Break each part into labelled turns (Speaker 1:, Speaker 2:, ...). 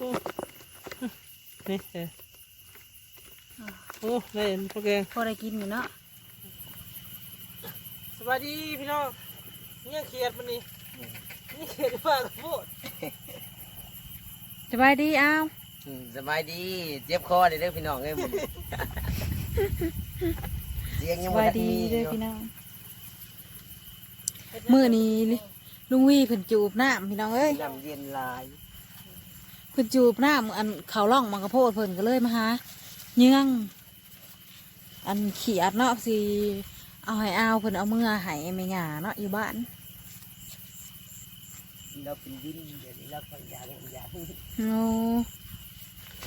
Speaker 1: นี่เออโอ้ได้เห็นพวกแกง
Speaker 2: พอได้กินอยู่เนาะ
Speaker 1: สวัสดีพี่น้องเนี่ยเขียดมันนี่นี่เขียดปากโพด
Speaker 2: สบายดีอ้าว
Speaker 3: อืมสบายดี เจ็บคอเลยเด้อพี่น้องเอ้ยผมเสียง
Speaker 2: ส
Speaker 3: ยัง
Speaker 2: บาย
Speaker 3: ทัน
Speaker 2: ดี
Speaker 3: มี
Speaker 2: เด้อ
Speaker 3: อยู่
Speaker 2: พี่น้องมื้อนี้ลุงวีเพิ่นจูบน้ำพี่น้องเอ้ย
Speaker 3: น้ำเย็นหลาย
Speaker 2: เพิ่นจูบน้ำอันเขาล่องมังกะโพดเพิ่นก็เลยมาหาเยื่องอันเขียดเนาะสิเอาให้เอาเพิ่นเอามือให้แม่ย่าเนาะอยู่บ้าน
Speaker 3: เราเป็นวินเดี๋ยวนี้เราก็อยากอยาก
Speaker 2: โอ้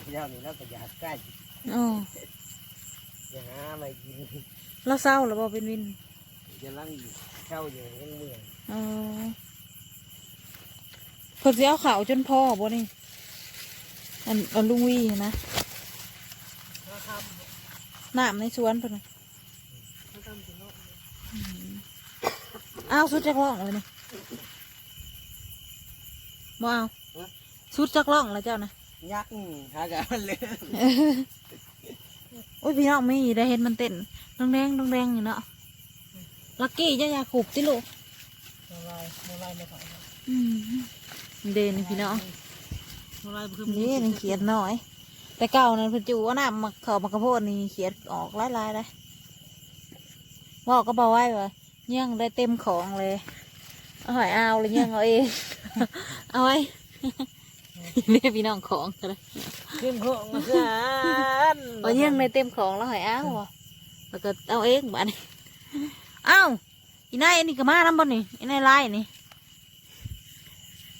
Speaker 3: เดี๋ยวนี้เราก็อยากใกล้
Speaker 2: โอ้
Speaker 3: อยากหามากิน
Speaker 2: เราเศร้าแล้วบ่เป็นวิน
Speaker 3: จะนั่งอยู่เข้าอยู่ในเมือง
Speaker 2: โอ้เพิ่นสิเอาเขาวจนพ่อบ่นี่ อันอันลุงวีนะน้ำในสวนเพิ่นน่ะอ้าวสุดจักล่องเลยนี่บ่เอาสุดจักล่องแล้วเจ้านะ
Speaker 3: ยักษ์หากันเลย
Speaker 2: โอ้ยพี่น้องไม่ได้เห็นมันเต้นดองแดงดองแดงอยู่เนาะลักกี้จะอยาขูบติลูก
Speaker 1: ละลายละลายในถัง
Speaker 2: อืมเด่นพี่น้อง
Speaker 1: ละลายคือ
Speaker 2: นี่มันเขียดน้อย แต่เก่านั้นพิจูว่าน้ำมาเขามากระโพดนี่เขียดออกลายๆเลยบอกก็บอกไว้ว่าเงี้ยงได้เต็มของเลยเอาหอยเอาเลยเงี้ยงเอาเองเอาไว้นี่พี่น้องของกันเลย
Speaker 1: ขึ้นของมาสาน
Speaker 2: พอเงี้ยงได้เต็มของแล้วหอยเอาอะแล้วก็เอาเองบ้านี้เอ้าอีนายอันนี้ก็มาน้ำบนนี่อีนายไล่นี่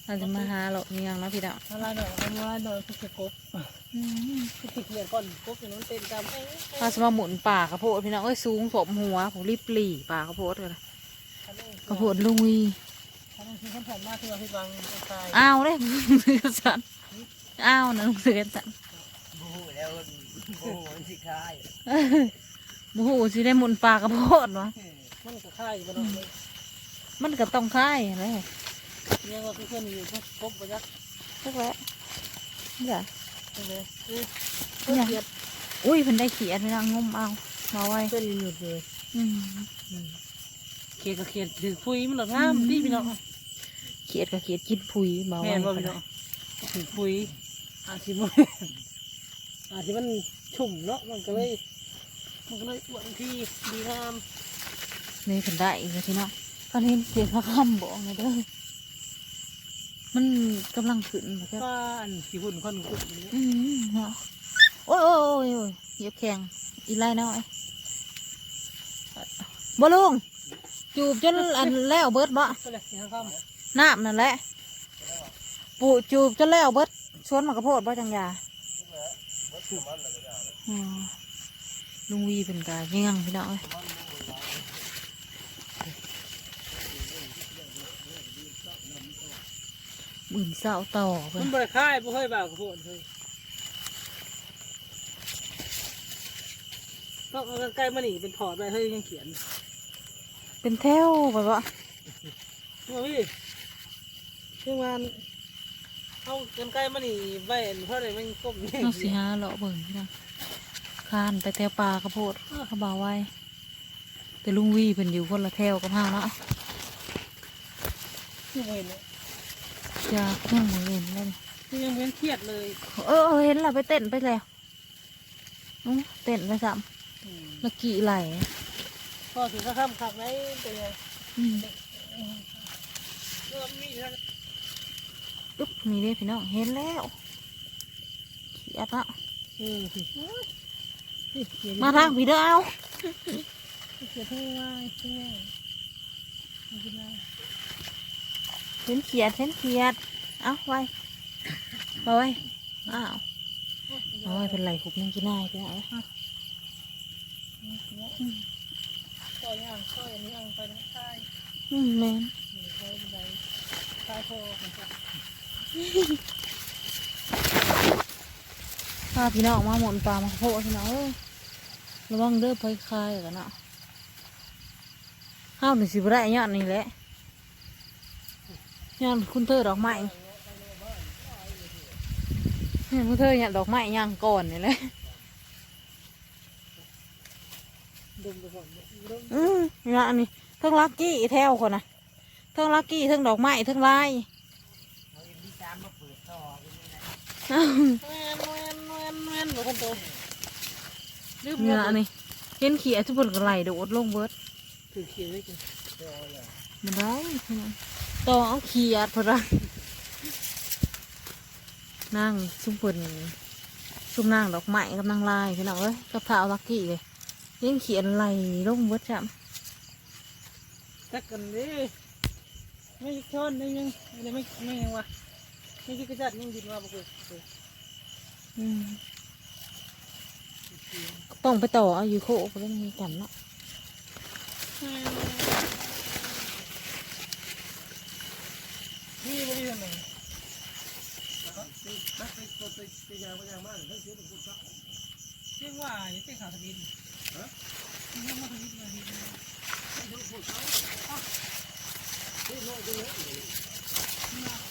Speaker 2: เราจะมาหาหลอกเงียงแล้วพี่น้อง
Speaker 1: ละลายหน่อยละลายหน่อยคือจะกบ
Speaker 2: อืม
Speaker 1: คือติดเขียดก่อนกบอยู่นั้นเต้นตามเอ้ย
Speaker 2: เราจะมาหมุนป่าข้าวโพดพี่น้องเอ้ยสูงสมหัวผมรีบปลีป่าข้าวโพดเลยข้าวโพดลุงวี
Speaker 1: ถ้าต้องซื้อข้าวผัดมากคือเราพี่บังตาย
Speaker 2: อ้าวเลยมือสันอ้าวนะลุงเสือสัน
Speaker 3: โอ้โหแล้วโอ้โหมันสิคาย
Speaker 2: โอ้โหสิได้หมุนป่าข้าวโพดวะ
Speaker 1: มันก็ค่ายมันเอาเลย
Speaker 2: มันก็ต้องค่ายอะไร
Speaker 1: เนี่ยก็คือเพื่อนอยู่พวกกบประยักษ์
Speaker 2: สักแล้วนี่จ้ะ
Speaker 1: เลยเอ้ย
Speaker 2: เนี่ย
Speaker 1: เขียด
Speaker 2: อุ้ยเพิ่นได้เขียดพี่น้องงมเอามาไว้
Speaker 1: เส้นหยุดเลย
Speaker 2: อืม
Speaker 1: เขียดกับเขียดถือพุยมันหรอกงามดีพี่น้อง
Speaker 2: เขียดก็เขียดกินผุยมา
Speaker 1: แม่
Speaker 2: ไว้
Speaker 1: นบ่พี่น้องถือพุยอาจสิบ่อาจสิมันชุ่มเนาะมันก็เลยมันก็เลยอ้วนที่ดีงาม
Speaker 2: นี่เพิ่นได้อีกแล้วพี่น้องก็เห็นเสียงพระคำบอกไงเด้อ มันกำลังขึ้นมาจ้ะ
Speaker 1: บ้านสีหุ่นคนกุดอย่างนี้
Speaker 2: อืมเนาะโอ้ยโอ้ยโอ้ยโอ้ยเหยียบแข็งอีไล่น้อยบ่ลุงจูบจนอันแล้วเบิดบ่
Speaker 1: ก็เลยสีข้าม
Speaker 2: น้ำนั่นแหละปูจูบจนแล้วเบิดชวนมากระโพดบ่จังยาอืมลุงวีเป็นกาเงี้ยงพี่น้องเอ้ย มื่นเศร้าต่อเพิ่
Speaker 1: มันนบริค่ายบ่เคยบ่าวกับพวกเฮ้ยต้องเอากันไกลมาหนีเป็นถอดไปเฮ้ยยังเขียน
Speaker 2: เป็นแถวไปบ่
Speaker 1: ว่าพี่คือมันเอากันไกลมาหนีใบเพราะอะไรมันก้มนี่
Speaker 2: นอกสิหาเลาะเบิ่งพี่น้องคานไปแถวปลากระโพดเขาบ่าวไว้ แต่ลุงวีเพิ่นอยู่คนละแถวกับเฮาเนาะ
Speaker 1: ยังเห็นเลย
Speaker 2: จะยังบ่เห็นเลย
Speaker 1: ยังเว้นเครียดเลย
Speaker 2: เออเออเห็นแล้วไปเต้นไปแล้วอู้เต้นไปซ้ำแล้วกี่ไหล
Speaker 1: พอถึงข้ามขับไหนเป็นไง
Speaker 2: อืม
Speaker 1: ก็มีทั้ง
Speaker 2: ปึ๊บนี่เด้พี่น้องเห็นแล้วเขียดเนาะ
Speaker 1: อืมสิเขียน
Speaker 2: มาทางพี่เด้อเอา
Speaker 1: เขียนทั้งง่ายทั้งง่ายไม่ เป็น
Speaker 2: เห็นเขียดเห็นเขียด เอาไว้มาไว้อ้าวเอาไว้เป็นไรคุกยังกินได้พี่น้องเอ้ย
Speaker 1: ต่อย่างต่อย่างนี้ยังไปทั้งใต้
Speaker 2: อืมแม่น
Speaker 1: หรือใช้บันไดใต้โพของเขา
Speaker 2: พาพี่น้องมาหมุนปลามาโพดพี่น้องเอ้ยระวังเด้อไปคายกันเนาะห้าวหนึ่งสิบได้ยอดนี่แหละ ยอดคุณเตอร์ดอกไม้เนี่ยพวกเธอเนี่ยดอกไม้ย่างก่อนนี่เลย
Speaker 1: ดมไปก่อนดม
Speaker 2: อืมนี่ละอันนี้เทั้งลักกี้แถวคนนะเทั้งลักกี้เทั้งดอกไม้เทั้งลาย
Speaker 3: เอาเอ็มพีสามมาเปิดต่อเป็นยังไง
Speaker 2: อ้าว
Speaker 1: แม่นแม่นแม่นแม่นบ่คนโตลืม
Speaker 2: นี่
Speaker 1: หม
Speaker 2: ละ
Speaker 1: ด
Speaker 2: อันนี้เห็นเขียทุกคนก็ไหลโดดลงเบิด
Speaker 1: ถือเขียนไว้กัน
Speaker 3: ต่อเลย
Speaker 2: มันได้ ต่อเอาเขียดพอละนั่งซุ่มเปินซุ่มนางดอกไม้กับนางลายพี่น้องเอ้ยกับเท้าลักกี้เลยเห็นเขียนไหลลงเบิดจ้ะ
Speaker 1: ตักกันดิไม่ชอนได้ยังไม่ไม่ไม่ยังวะไม่คิดกระจัดยังดินว่าบ่เคยเคย
Speaker 2: อืมต้องไปต่อเอาอยู่โคกไปเล่นมีกันเนาะ
Speaker 1: รียกว่าอย่าเต้นขาทวินฮะเรียกว่าทวินมาที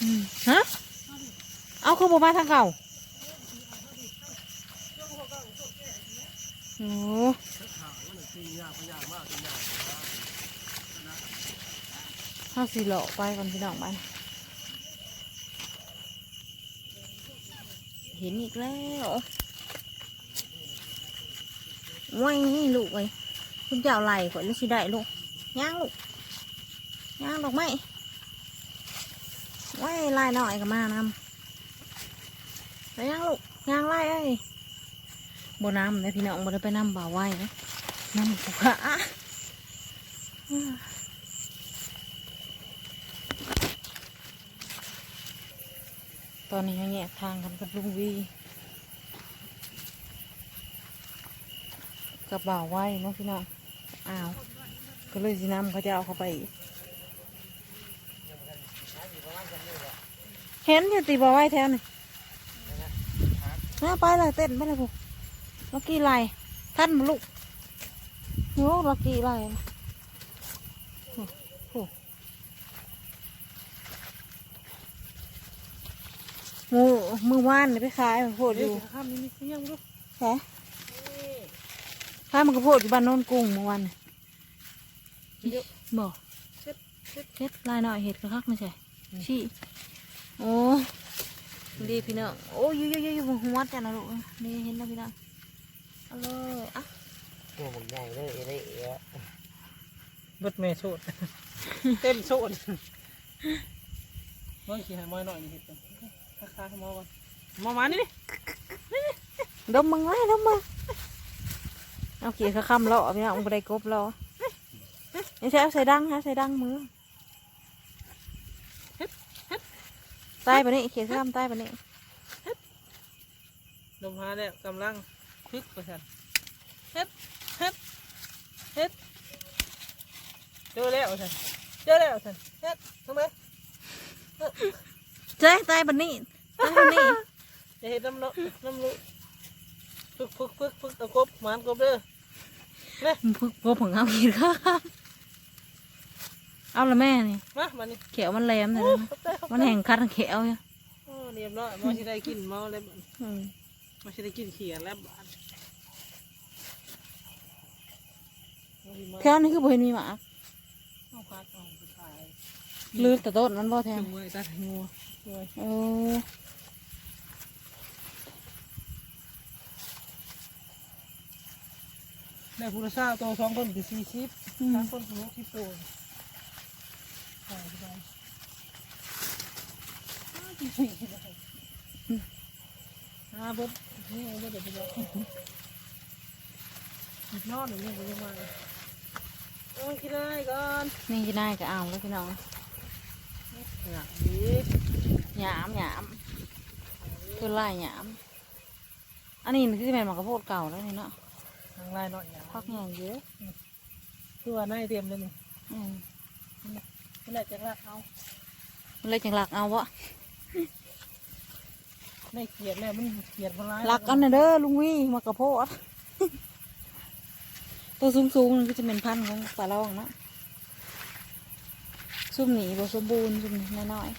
Speaker 2: อืมฮะ เอาคือบ่มาทางเก่าโอ้ห้าสีหล่อไปก่อนพี่น้องบ้าน ห็นอีกแล้วว้ายลูกเอ้ยคุณเจ้าไหลก่อนแล้วสิได้ลูกย่างลูกย่างดอกไม้ว้ายลายหน่อยก็มานำไปย่างลูกย่างไล่เอ้ยบนน้ำเลยพี่น้องบ่ได้ไปน้ำบ่าวไว้นะน้ำผูกขา อนนี้ยังแยทางกันกับลุงวีกับบ่าวไว้เนาะพี่น้องอ้าวก็เลยสิน้ำเขาจะเอาเข้าไปเห็นอยู่ตีบ่าวไว้แถวนี่มาไปเลยเต้นไปเลยพวกลักกี้ไล่ท่านลูกโย่ลักกี้ไล่โอ้โห มือมือว่านนี่ไปขายมันโพดอ
Speaker 1: เดี๋ยว
Speaker 2: ยู่
Speaker 1: ข้ามนี่นี่ยังรู้
Speaker 2: แหมขายมันก็โพดอยู่บ้านโนนกุ้งเมื่อวานนี่บอกเฮ็ดลายหน่อยเห็ดกระคักไม่ใช่ชี้โอ้ดีพี่น้องโอ้ยยยยบนหัวจ้ะนะลูกนี่เห็นแล้วพี่น้องเอาเลยอะ
Speaker 3: ตัวผมใหญ่เลยเอ้ยเอ้ย
Speaker 1: เบิดแม่โชดเต็มโชดมองขี้หายมอยหน่อยนี่เห็ด กันค่าค่าๆมอก่อนมอมานี่ดิ
Speaker 2: ดมมึงไว้ดมมึงเอาเขียนคำเลาะพี่น้องบ่ได้กบเลาะนี่ใช่เอาใส่ดังฮะใส่ดังมือใต้ปะนี่เขียนคำใต้ปะนี่
Speaker 1: ลมหาแล้วกำลังพึกประชันเฮ็ดเฮ็ดเฮ็ดเจอแล้วประชันเจอแล้วประชันเฮ็ดทำไม
Speaker 2: เจ๊ใต้ปะนี่ ใต้ปะนี่
Speaker 1: จะเห็นน้ำเนาะน้ำลุพึกพึกพึกพึกตะกบหมานกบเด้อ
Speaker 2: มึงพึกพวกผมเอาเขียนคำเอาละแม่นี่
Speaker 1: มามานี่
Speaker 2: เขียวมันแหลมเลย
Speaker 1: โอ้
Speaker 2: นะ
Speaker 1: ขอบใจขอบใจ
Speaker 2: มันแห่งคัดเขียวเนี่ย
Speaker 1: โอ้เรียบร้อยมาสิได้กินเมาแล้วบัด
Speaker 2: อืม
Speaker 1: มาสิได้กินเขียนแล้วบ้านเอาสิมา
Speaker 2: แค่นี้คือบ่เห็นมีหมา
Speaker 1: เอาพัดเอาไปขาย
Speaker 2: ลือแต่ต้นมันบ่แทง
Speaker 1: จุ่มไว้ตัดให้งัวงัว
Speaker 2: โอ้
Speaker 1: ได้ผู้ละเศร้าตัวสองคนคือสี่สิบสามคนคือหกสิบตัวขายไปอ้าวกี่สี่สิบอะไรอ่าเบิดนี่เอาเบิดเดี๋ยวไปบอกอีกนอนหนึ่งนี่ไปยังมาเลยโอ้ยคิดได้ก่อน
Speaker 2: นี่จะได้ก็เอาแล้วพี่น้อง
Speaker 1: อยากดี
Speaker 2: หยามหยามคือไล่หยามอันนี้มันคือแม่นหมากระโพดเก่าแล้วนี่เนาะ
Speaker 1: ทางไล่หน่อยอยาก
Speaker 2: พักใหญ่เยอะ
Speaker 1: คือว่าน่าเตรียมเลยนี่
Speaker 2: อืม
Speaker 1: ไม่ได้จะลากเอา
Speaker 2: มันเลยจังหลักเอาวะ
Speaker 1: ไม่เกลียดแล้วมันเกลียดคนร้าย
Speaker 2: หลักกันนะเด้อลุงวี่หมากระโพดตัวสูงสูงๆมันก็จะเป็นพันธุ์ของปลาล่องเนาะซุ่มหนีบ่สมบูรณ์ซุ่มหนีน้อย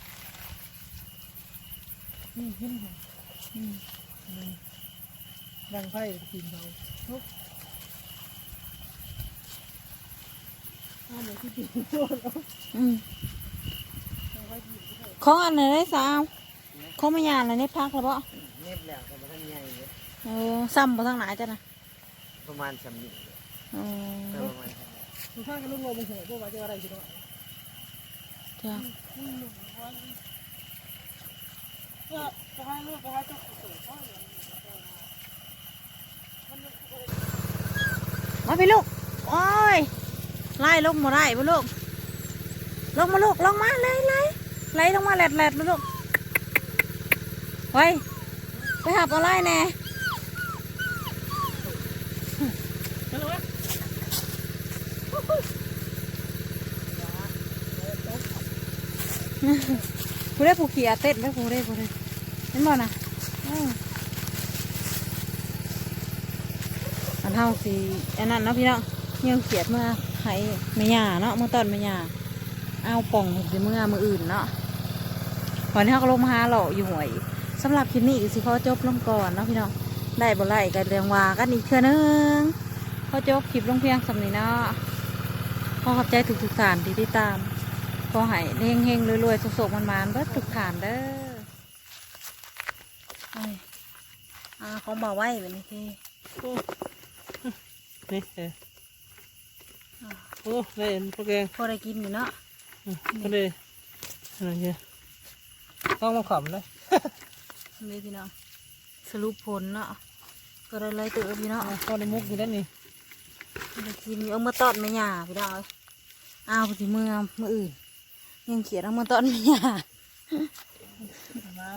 Speaker 1: นี่ขึ้นค่ะ
Speaker 2: ๆอืม
Speaker 1: ดังไพ่กินเขาลุก อ้าวเดี๋ยวที่กินโดนเอา
Speaker 2: อืมของอันไหนได้สาวของไม่ยานอะไรได้พักแล้วปะ
Speaker 3: เน็บแล้วก็มาทำใหญ่เลย
Speaker 2: เออซ้ำไปทางไหนจ้ะนะ
Speaker 3: ประมาณสำนึก
Speaker 2: เอ
Speaker 3: ก็
Speaker 2: อ
Speaker 3: ประมาณสำนึก
Speaker 1: ดูข้างกันลูกโลมึงเหยพวกว่าจะอะไรสิเนาะ
Speaker 2: จ้ะ
Speaker 1: ก็จะให้ลูกจะให้เจ้าเสือพ่อ
Speaker 2: มาไปลูก โอ้ย ไล่ลงมาได้ปะลูกลงมาลูกลงมาเลยไล่ไล่ลงมาแหลดแหลดมาลูกไว้ไปหาปลาไล่แน่
Speaker 1: ฮัลโหล
Speaker 2: ผู้ได้ผู้เขียเต้นไหมผู้ได้ผู้ได้เห็นบ่นะเอออันเท่าสีอันนั้นเนาะพี่เนาะเงี้ยเขียดเมื่อ ให้ไม่ยาเนาะเมื่อตอนไม่ยาเอาป่องสิเมื่อมืออื่นเนาะวันนี้เขาก็ลงมาหาหล่ออยู่หวยสำหรับคลิปนี้ก็สิขอจบลงก่อนเนาะพี่เนาะได้บ่ไล่กันเรียงว่ากันอีกเทื่อนึงขอจบคลิปลงเพียงสำนี้เนาะขอขอบใจทุกๆท่านที่ติดตามขอให้เฮงเฮงๆรวยๆสุกๆมันๆเบิดทุกฐานเด้อเอ้ยอ่าของบ่าไว้แบบนี้ที่
Speaker 1: นี่เออ โอ้ได้เห็นพวกแกง
Speaker 2: พอได้กินอยู่เนาะ
Speaker 1: ก็ได้อะไรเงี้ยต้องมาขำเลย
Speaker 2: นี่พี่น้องสรุปผลเนาะก็ได้เลยเติบพี่เนาะ
Speaker 1: พอได้มุกอยู่ด้านนี้
Speaker 2: ได้กินเอามาตอดไม่หยาพี่น้องเอ้ยอ้าวพอดีมือมืออื่นยังเขียนเอามาตอดไม่หยา
Speaker 1: มา